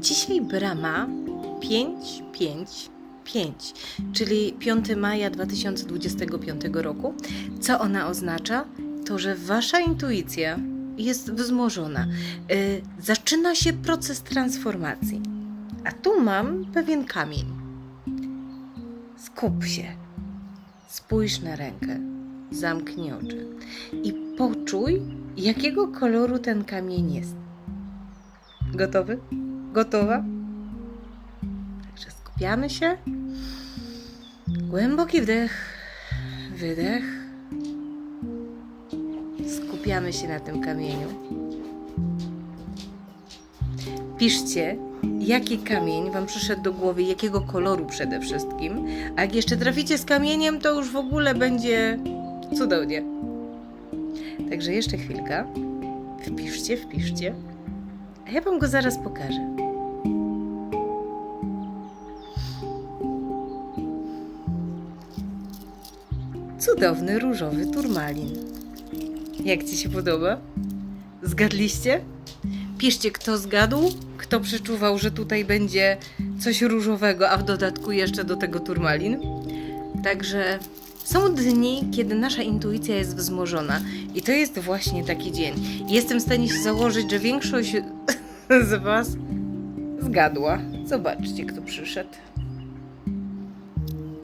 Dzisiaj brama 555, czyli 5 maja 2025 roku. Co ona oznacza? To, że wasza intuicja jest wzmożona. Y, zaczyna się proces transformacji. A tu mam pewien kamień. Skup się. Spójrz na rękę. Zamknij oczy. I poczuj, jakiego koloru ten kamień jest. Gotowy? Gotowa? Także skupiamy się. Głęboki wdech, wydech. Skupiamy się na tym kamieniu. Piszcie, jaki kamień Wam przyszedł do głowy, jakiego koloru przede wszystkim. A jak jeszcze traficie z kamieniem, to już w ogóle będzie cudownie. Także jeszcze chwilka. Wpiszcie, wpiszcie. A ja Wam go zaraz pokażę. Cudowny różowy turmalin. Jak Ci się podoba? Zgadliście? Piszcie, kto zgadł, kto przeczuwał, że tutaj będzie coś różowego, a w dodatku jeszcze do tego turmalin. Także są dni, kiedy nasza intuicja jest wzmożona i to jest właśnie taki dzień. Jestem w stanie się założyć, że większość z Was zgadła. Zobaczcie, kto przyszedł.